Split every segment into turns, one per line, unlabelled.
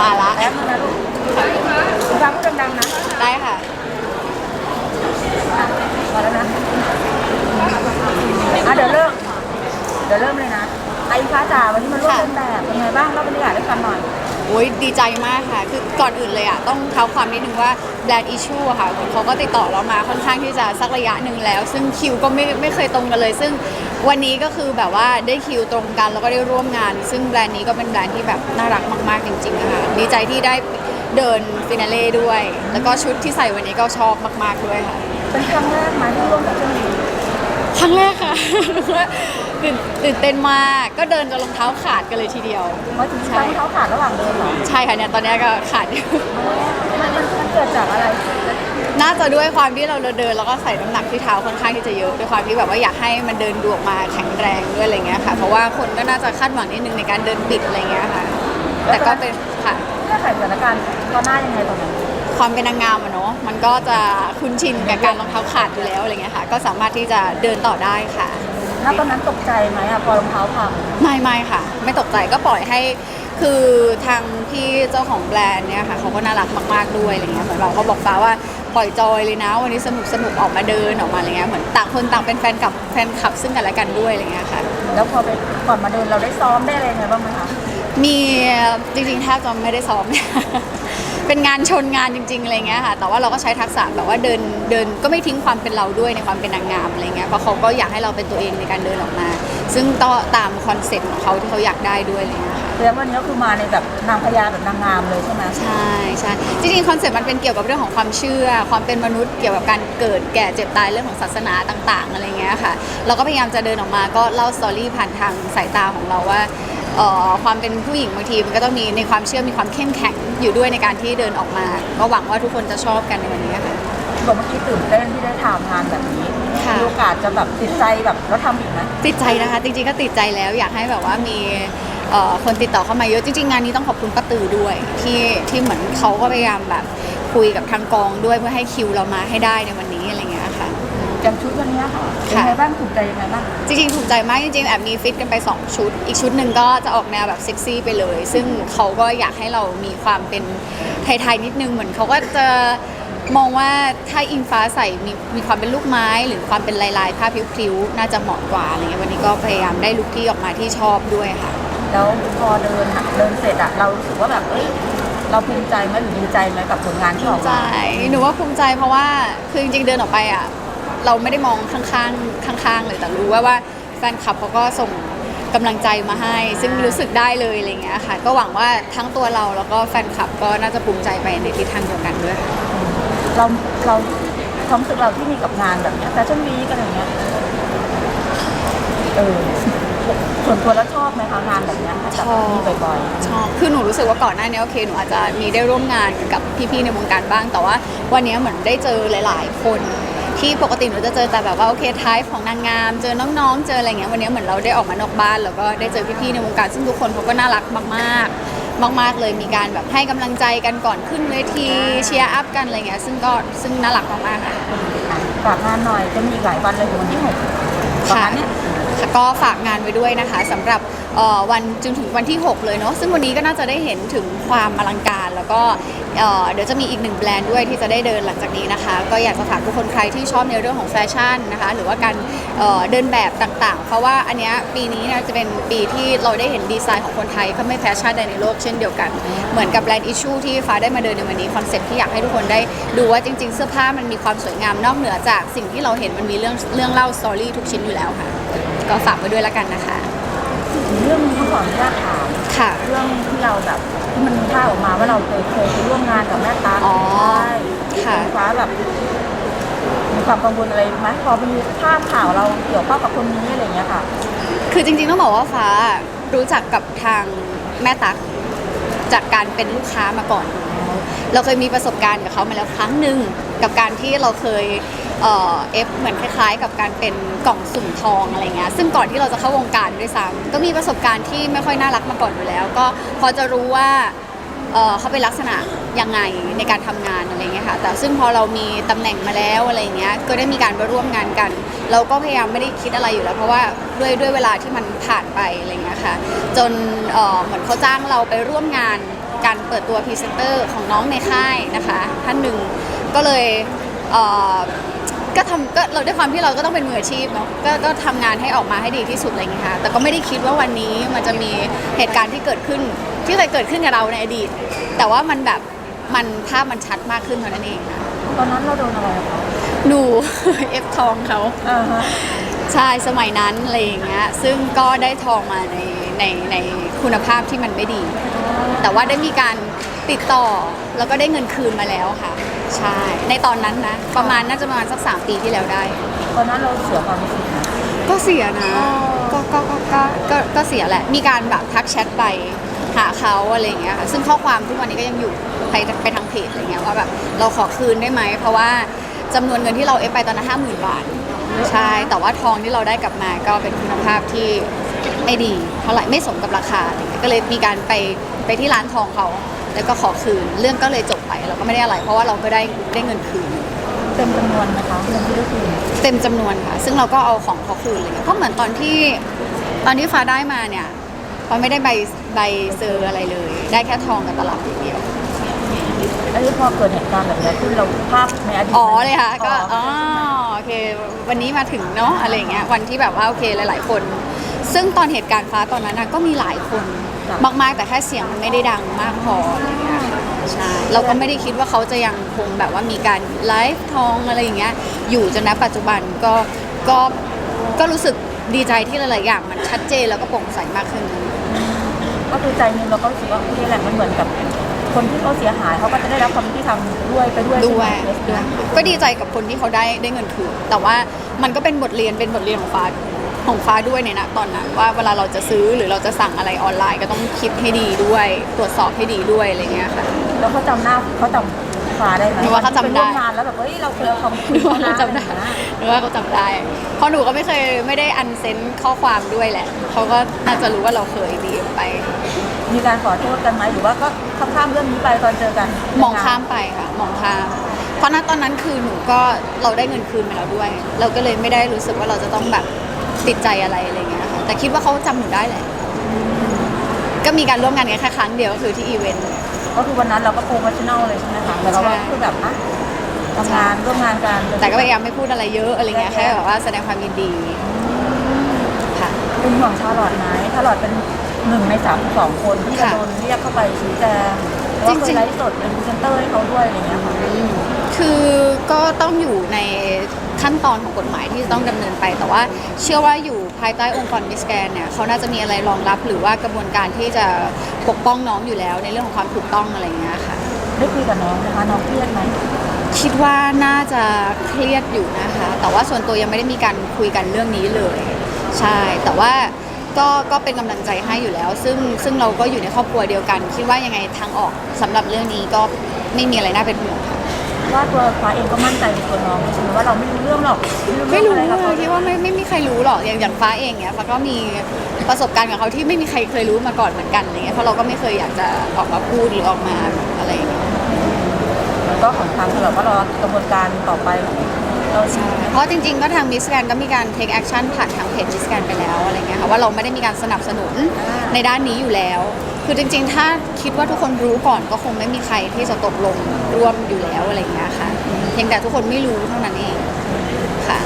มาละ
แป๊บนึงนะลูกคุณฟ้าพูดดังๆนะ
ได้ค่ะ
พอแล้วนะอะเดี๋ยวเริ่ม เดี๋ยวเริ่มเลยนะไอ้ฟ้าจ๋าวันนี้มาร่วม
ค่ะ
เดินแบบเป็นไงบ้างเล่าบรรยากาศให้ฟังหน่อย
โอ้ยดีใจมากค่ะ คือก่อนอื่นเลยอะ ต้องเท้าความนิดนึงว่าแบรนด์อิชูค่ะเหมือนเขาก็ติดต่อเรามาค่อนข้างที่จะสักระยะหนึ่งแล้ว ซึ่งคิวก็ไม่ไม่เคยตรงกันเลย ซึ่ง วันนี้ก็คือแบบว่าได้คิวตรงกันแล้วก็ได้ร่วมงาน ซึ่งแบรนด์นี้ก็เป็นแบรนด์ที่แบบน่ารักมาก ๆ จริงๆนะคะดีใจที่ได้เดินฟินาเล่ด้วย แล้วก็ชุดที่ใส่วันนี้ก็ชอบมาก ๆด้วยค่ะ
เป็นครั้งแรกไหมที่ร่วมกับเจ้าหญิง
ครั้งแรกค่ะ ตื่นตื่นเต้นมากก็เดินจนรองเท้าขาดกันเลยทีเดียว
มาถึงตั้งเท้าขาดระหว่างเดินเหรอ
ใช่ค่ะเนี่ยตอนนี้ก็ขาดอยู่
มันมันมันเกิดจากอะไร
น่าจะด้วยความที่เราเดินแล้วก็ใส่น้ำหนักที่เท้าค่อนข้างที่จะเยอะด้วยความที่แบบว่าอยากให้มันเดินดูออกมาแข็งแรงด้วยอะไรเงี้ยค่ะ เพราะว่าคนก็น่าจะคาดหวังนิดนึงในการเดินปิดอะไรเงี้ยค่ะ แต่ก็เป็นค่ะ
แก้ไขสถานการณ์ตอนหน้ายังไงตอนนั้น
ความเป็นนางงามอะเนาะมันก็จะคุ้นชินกับการรองเท้าขาดอยู่แล้วอะไรเงี้ยค่ะ ก็สามารถที่จะเดินต่อได้ค่ะ
แล้วตอนนั้นตกใจไหมอะพอรองเท้าพัง
ไม่ไม่ค่ะ ไม่ตกใจก็ปล่อยให้คือทางพี่เจ้าของแบรนด์เนี่ยค่ะเขาก็น่ารักมากๆด้วยอะไรเงี้ยเหมือนเราก็บอกฟ้าว่า ปล่อยจอยเลยนะ วันนี้สนุกสนุกออกมาเดินออกมาอะไรเงี้ยเหมือนต่างคนต่างเป็นแฟนกับแฟนคลับซึ่งกันและกันด้วยอะไรเงี้ยค่ะ
แล้วพอไปก่อนมาเดินเราได้ซ้อมได้อะไรยังไงบ้างไหมคะ
มีจริงๆแทบจะไม่ได้ซ้อม เป็นงานชนงานจริงๆอะไรเงี้ยค่ะ แต่ว่าเราก็ใช้ทักษะแบบว่าเดินเดินก็ไม่ทิ้งความเป็นเราด้วยในความเป็นนางงามอะไรเงี้ยเพราะเขาก็อยากให้เราเป็นตัวเองในการเดินออกมา ซึ่งก็ตามคอนเซ็ปต์ของเขาที่เขาอยากได้ด้วยอะไรเงี้ยค่ะ
แล้ววันนี้ก็คือมาในแบบนางพญาแบบนางงามเลยใช่ไหม
ใช่ใช่จริงๆคอนเซ็ปต์มันเป็นเกี่ยวกับเรื่องของความเชื่อ ความเป็นมนุษย์เกี่ยวกับการเกิดแก่เจ็บตายเรื่องของศาสนาต่าง ๆ อะไรเงี้ยค่ะ เราก็พยายามจะเดินออกมาก็เล่าสตอรี่ผ่านทางสายตาของเราว่า เอ่อความเป็นผู้หญิงบางทีมันก็ต้องมีในความเชื่อมีความเข้มแข็งอยู่ด้วยในการที่เดินออกมา ก็หวังว่าทุกคนจะชอบกันในวันนี้ค่ะ
บอกเมื่อกี้ตื่นเต้นที่ได้ทำงานแบบนี้
ค่ะ
มีโอกาสจะแบบติดใจแบบแล้วทำอีกไหม
ติดใจนะคะจริงๆก็ติดใจแล้วอยากให้แบบว่ามีเอ่อคนติดต่อเข้ามาเยอะจริงๆงานนี้ต้องขอบคุณป้าตือด้วยที่ที่เหมือนเขาก็พยายามแบบคุยกับทางกองด้วยเพื่อให้คิวเรามาให้ได้ในวันนี้อะไรเงี้ยค่ะ
อย่างชุดวันนี้ค่ะเป็นไงบ้างถูกใจยังไงบ้าง
จริงๆถูกใจมากจริงๆแอบมีฟิตกันไป 2 ชุด อีกชุดหนึ่งก็จะออกแนวแบบเซ็กซี่ไปเลย ซึ่งเขาก็อยากให้เรามีความเป็นไทยๆนิดนึงเหมือนเขาก็จะมองว่าถ้าอิงฟ้าใส่มีมีความเป็นลูกไม้ หรือความเป็นลายๆผ้าพริ้วๆน่าจะเหมาะกว่าอะไรเงี้ยวันนี้ก็พยายามได้ลุคที่ออกมาที่ชอบด้วยค่ะ
แล้วพอเดินอะเดินเสร็จอะเรารู้สึกว่าแบบเอ้ยเราภูมิใจไหมหรือดีใจไหมกับผลงานที่ออก
ใจ
มา
หนูว่าภูมิใจเพราะว่าคือจริงๆเดินออกไปอะ เราไม่ได้มองข้างๆข้างๆเลยแต่รู้ว่าว่าแฟนคลับเขาก็ส่งกำลังใจมาให้ ซึ่งรู้สึกได้เลยอะไรเงี้ยค่ะ ก็หวังว่าทั้งตัวเราแล้วก็แฟนคลับก็น่าจะภูมิใจไปในทิศทางเดียวกันด้วยค่ะ
เราเราความรู้สึกเราที่มีกับงานแบบเนี้แฟชั่นวีกันอย่างเงี้ยเออส่วนตัวแล้วชอบไหมคะงานแบบเนี้ยจัดที่บ่อย
ชอบคือหนูรู้สึกว่าก่อนหน้านี้โอเคหนูอาจจะมีได้ร่วมงานกับพี่ๆในวงการบ้าง แต่ว่าวันนี้เหมือนได้เจอหลาย ๆ คน ที่ปกติหนูจะเจอแต่แบบว่าโอเคไทป์ของนางงาม เจอน้องๆ เจออะไรเงี้ยวันนี้เหมือนเราได้ออกมานอกบ้านแล้วก็ได้เจอพี่ๆในวงการซึ่งทุกคนเขาก็น่ารักมากๆ มาก ๆเลยมีการแบบให้กำลังใจกันก่อนขึ้นเวทีเชียร์อัพกันอะไรเงี้ยซึ่งก็ซึ่งน่ารักมากๆค่ะ
ๆฝากงานหน่อยจะมีอีกหลายวันเลยถึงวันที่หกประมาณเนี้ย
ค่ะ ก็ฝากงานไว้ด้วยนะคะสำหรับวันจนถึงวันที่ 6 เลยเนาะซึ่งวันนี้ก็น่าจะได้เห็นถึงความอลังการ แล้วก็เดี๋ยวจะมีอีกหนึ่งแบรนด์ด้วยที่จะได้เดินหลังจากนี้นะคะ ก็อยากจะฝากทุกคนใครที่ชอบในเรื่องของแฟชั่นนะคะ หรือว่าการเดินแบบต่างๆ เพราะว่าอันเนี้ยปีนี้เนี่ยจะเป็นปีที่เราได้เห็นดีไซน์ของคนไทยเขาไม่แฟชั่นใดในโลกเช่นเดียวกัน เหมือนกับแบรนด์อิชชูที่ฟ้าได้มาเดินในวันนี้คอนเซ็ปต์ที่อยากให้ทุกคนได้ดูว่าจริง ๆ เสื้อผ้ามันมีความสวยงามนอกเหนือจากสิ่งที่เราเห็นมันมีเรื่องเรื่องเล่าสตอรี่ทุกชิ้นอยู่แล้วค่ะ ก็ฝากไว้ด้วยแล้วกันนะคะ
เรื่องนี้ขออนุญาตถาม
ค่ะ
เรื่องที่เราแบบที่มันมีภาพออกมาว่าเราเคยเคยไปร่วมงานกับแม่ตา
อ๋อ
ใช่
ค่ะ
ณฟ้าแบบมีความกังวลอะไรไหมพอมีภาพข่าวเราเกี่ยวข้องกับคนนี้อะไรอย่างเงี้ยค่ะ
คือจริงๆต้องบอกว่าฟ้ารู้จักกับทางแม่ตั๊กจากการเป็นลูกค้ามาก่อน เราเคยมีประสบการณ์กับเขามาแล้วครั้งหนึ่งกับการที่เราเคย เอ่อเอฟเหมือนคล้ายๆ กับการเป็นกล่องสุ่มทองอะไรเงี้ยซึ่งก่อนที่เราจะเข้าวงการด้วยซ้ำก็มีประสบการณ์ที่ไม่ค่อยน่ารักมาก่อนอยู่แล้ว ก็พอจะรู้ว่าเอ่อเขาเป็นลักษณะยังไงในการทำงานอะไรเงี้ยค่ะแต่ซึ่งพอเรามีตำแหน่งมาแล้วอะไรเงี้ยก็ได้มีการไปร่วมงานกัน เราก็พยายามไม่ได้คิดอะไรอยู่แล้ว เพราะว่าด้วยด้วยเวลาที่มันผ่านไปอะไรเงี้ยค่ะจนเอ่อเหมือนเขาจ้างเราไปร่วมงานการเปิดตัวพรีเซนเตอร์ของน้องในค่ายนะคะท่านหนึ่งก็เลยเอ่อ ก็ทำก็เราด้วยความที่เราก็ต้องเป็นมืออาชีพเนาะก็ก็ทำงานให้ออกมาให้ดีที่สุดอะไรอย่างเงี้ยค่ะแต่ก็ไม่ได้คิดว่าวันนี้มันจะมีเหตุการณ์ที่เกิดขึ้น ที่เคยเกิดขึ้นกับเราในอดีต แต่ว่ามันแบบมันภาพมันชัดมากขึ้นเท่านั้นเองค่ะ
ตอนนั้นเราโดนอะไรคะ
หนู เอฟทองเขา
อ่าฮะ
ใช่สมัยนั้นอะไรอย่างเงี้ยซึ่งก็ได้ทองมาในในในคุณภาพที่มันไม่ดี แต่ว่าได้มีการติดต่อแล้วก็ได้เงินคืนมาแล้วค่ะ ใช่ ในตอนนั้นนะ ประมาณน่าจะประมาณสักสามปีที่แล้วได้
ตอนนั้นเราเสียความรู้สึกนะ
ก็เสียนะ
อ๋อ
ก็ก็ก็ก็ก็ก็เสียแหละ มีการแบบทักแชทไปหาเขาอะไรอย่างเงี้ยค่ะซึ่งข้อความทุกวันนี้ก็ยังอยู่ไปไปทางเพจอะไรเงี้ยว่าแบบเราขอคืนได้ไหม เพราะว่าจำนวนเงินที่เราเอฟไปตอนนั้นห้าหมื่นบาท ใช่ แต่ว่าทองที่เราได้กลับมาก็เป็นคุณภาพที่ไม่ดีเท่าไหร่ไม่สมกับราคาอะไรเงี้ยก็เลยมีการไปไปที่ร้านทองเขา แล้วก็ขอคืนเรื่องก็เลยจบไปเราก็ไม่ได้อะไร เพราะว่าเราก็ได้ได้เงินคืน
เต็มจำนวนนะคะเงินที่ได้คืน
เต็มจำนวนค่ะ ซึ่งเราก็เอาของเขาคืนเลยเพราะเหมือนตอนที่ตอนที่ฟ้าได้มาเนี่ยฟ้าไม่ได้ใบใบเซอร์อะไรเลย ได้แค่ทองกับตลับอย่างเดียว
อันนี้พอเกิดเหตุการณ์แบบนี้ขึ้นเราภาพในอดีต
อ๋อเลยค่ะก็
อ๋
อ๋
อ
อโอเค วันนี้มาถึงเนาะอะไรอย่างเงี้ยวันที่แบบว่าโอเคหลาย ๆ คน ซึ่งตอนเหตุการณ์ฟ้าตอนนั้นนะก็มีหลายคน มากๆ แต่แค่เสียงมันไม่ได้ดังมากพออะไรอย่างเงี้ยใช่เราก็ไม่ได้คิดว่าเขาจะยังคงแบบว่ามีการไลฟ์ทองอะไรอย่างเงี้ยอยู่จนณปัจจุบันก็ก็ก็รู้สึกดีใจที่หลายๆอย่างมันชัดเจนแล้วก็โปร่งใสมากขึ้น
ก็คือใจหนึงเราก็รู้สึกว่าโอเคแหละมันเหมือนกับคนที่เขาเสียหายเขาก็จะได้รับความยุติธรรมด้วยไปด้วย
ด้วย
ใช่ไหม
ด้วยก็ดีใจกับคนที่เขาได้ได้เงินคืนแต่ว่ามันก็เป็นบทเรียนเป็นบทเรียนของฟ้า ของฟ้าด้วยในนะตอนนั้นว่าเวลาเราจะซื้อหรือเราจะสั่งอะไรออนไลน์ก็ต้องคิดให้ดีด้วย ตรวจสอบให้ดีด้วยอะไรเงี้ยค่ะ
แล้วเขาจำหน้าเขาจำฟ้าได้ไหม
หนูว่าเขาจำได้
ปร่วมงานแล้วแบบเฮ้ยเราเคยเอาความคุ
ห
ย
นูว่า
เขา
เขา
นะ
จำได้
อะไรอย่างเงี้ย
หนูว่าเขาจำได้เพราะหนูก็ไม่เคยไม่ได้อันเซนข้อความด้วยแหละเขาก็น่าจะรู้ว่าเราเคยดีไป
มีการขอโทษกันไหมหรือว่าก็ข้ามเรื่องนี้ไปตอนเจอกัน
มองข้ามไปค่ะมองข้ามเพราะณตอนนั้นคือหนูก็เราได้เงินคืนมาแล้วด้วย เราก็เลยไม่ได้รู้สึกว่าเราจะต้องแบบ ติดใจอะไรอะไรเงี้ยค่ะแต่คิดว่าเขาจำหนูได้แหละ ก็มีการร่วมงานกันแค่ครั้งเดียวก็คือที่อีเวนต์
ก็คือวันนั้นเราก็โปรโมชั่นแนลเลยใช่ไหมคะแต่เราก็
ใช่
คือแบบอะทำงานร่วมงานกัน
แต่ก็พยายามไม่พูดอะไรเยอะอะไรเงี้ยแค่แบบว่าแสดงความยินดีค่ะ
เป็นห่วงชาลอตไหมชาลอตเป็นหนึ่งในสามสองคนที่จะ
ค่ะ
โดนเรียกเข้าไปชี้แจงแล้วก็เค
จริ
ย
งๆ
ไลฟ์สดเป็นพรีเซนเตอร์ให้เขาด้วยอะไรอย่างเงี้ยค่ะ
คือก็ต้องอยู่ใน ขั้นตอนของกฎหมายที่จะต้องดำเนินไป แต่ว่าเชื่อว่าอยู่ภายใต้องค์กรมิสแกนเนี่ยเขาน่าจะมีอะไรรองรับหรือว่ากระบวนการที่จะปกป้องน้องอยู่แล้ว ในเรื่องของความถูกต้องอะไรเงี้ยค่ะ
ได้คุยกับน้องนะคะน้องเครียดไหม
คิดว่าน่าจะเครียดอยู่นะคะ แต่ว่าส่วนตัวยังไม่ได้มีการคุยกันเรื่องนี้เลย ใช่ แต่ว่าก็ก็เป็นกำลังใจให้อยู่แล้ว ซึ่งซึ่งเราก็อยู่ในครอบครัวเดียวกัน คิดว่ายังไงทางออกสำหรับเรื่องนี้ก็ไม่มีอะไรน่าเป็นห่วงค่ะ
ว่าตัวฟ้าเองก็มั่นใจในตัวน้องใช่ไหมว่าเราไม่รู้เรื่องหรอก
ไม่รู้
เองอะ
เล
ไรกับ
ยคิดว่าไม่ไม่มีใครรู้หรอกอย่างอย่างฟ้าเองเนี่ยฟ้าก็มีประสบการณ์กับเขาที่ไม่มีใครเคยรู้มาก่อนเหมือนกันอะไรเงี้ยเพราะเราก็ไม่เคยอยากจะออกมาพูดหรือออกมาอะไรอย่างเงี้ย
แล้วก็ของทางเราก็รอกระบวนการต่อไปเรา
ใช่เพราะจริงๆ ก็ทางมิสแกนก็มีการ take action ผ่านทางเพจมิสแกนไปแล้วอะไรเงี้ยค่ะว่าเราไม่ได้มีการสนับสนุนในด้านนี้อยู่แล้ว คือจริง ๆ ถ้าคิดว่าทุกคนรู้ก่อนก็คงไม่มีใครที่จะตกลงร่วมอยู่แล้วอะไรเงี้ยค่ะเพียงแต่ทุกคนไม่รู้เท่านั้นเองค่ะ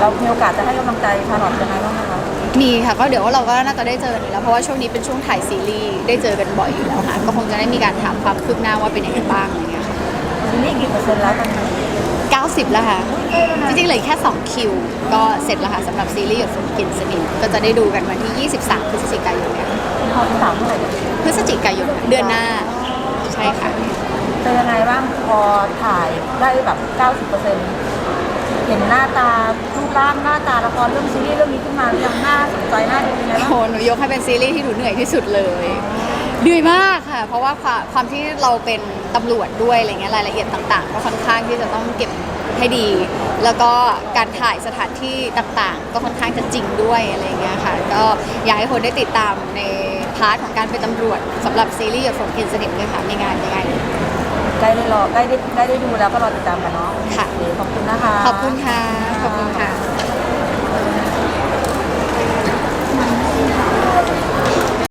เรามีโอกาสจะให้กำลังใจชาลอตยังไงบ้างคะ
มีค่ะก็เดี๋ยวเราก็น่าจะได้เจอกันอยู่แล้วเพราะว่าช่วงนี้เป็นช่วงถ่ายซีรีส์ได้เจอกันบ่อยอยู่แล้วค่ะก็คงจะได้มีการถามความคืบหน้าว่าเป็นยังไงบ้างอะไรเงี้ยค่ะ
ทีนี้กี่เปอร์เซ็นต์แล้วตอนนี้
90 แล้วค่ะ จริงๆเหลือแค่ 2 คิว ก็เสร็จแล้วค่ะสำหรับซีรีส์หยดฝนกลินสนิมก็จะได้ดูกันวันที่ 23 พฤศจิกายนเนี่ย
พอสามเท่าไหร่
พฤศจิกายนเดือนหน้า ใช่ค่ะ
เป็นยังไงบ้างพอถ่ายได้แบบ 90%เห็นหน้าตารูปร่างหน้าตาละครเรื่องซีรีส์เรื่องนี้ขึ้นมาหรือยังน่าสนใจน่าดูยังไง
โอ้
บ้าง
โหหนูยกให้เป็นซีรีส์ที่หนูเหนื่อยที่สุดเลยเหนื่อยมากค่ะ เพราะว่าความความที่เราเป็นตำรวจด้วยอะไรเงี้ยรายละเอียดต่าง ๆ ก็ค่อนข้างที่จะต้องเก็บให้ดี แล้วก็การถ่ายสถานที่ต่างๆ ก็ค่อนข้างจะจริงด้วยอะไรเงี้ยค่ะ ก็อยากให้คนได้ติดตามในพาร์ทของการเป็นตำรวจสำหรับซีรีส์หยดฝนกินสนิมด้วยค่ะมีงานยังไง
ใกล้ได้รอใกล้ได้ใกล้ได้ดูแล้วก็รอติดตามกันเนาะ
ค่ะ
โอเคขอบคุณนะคะ
ขอบคุณค่ะ ขอบคุณค่ะ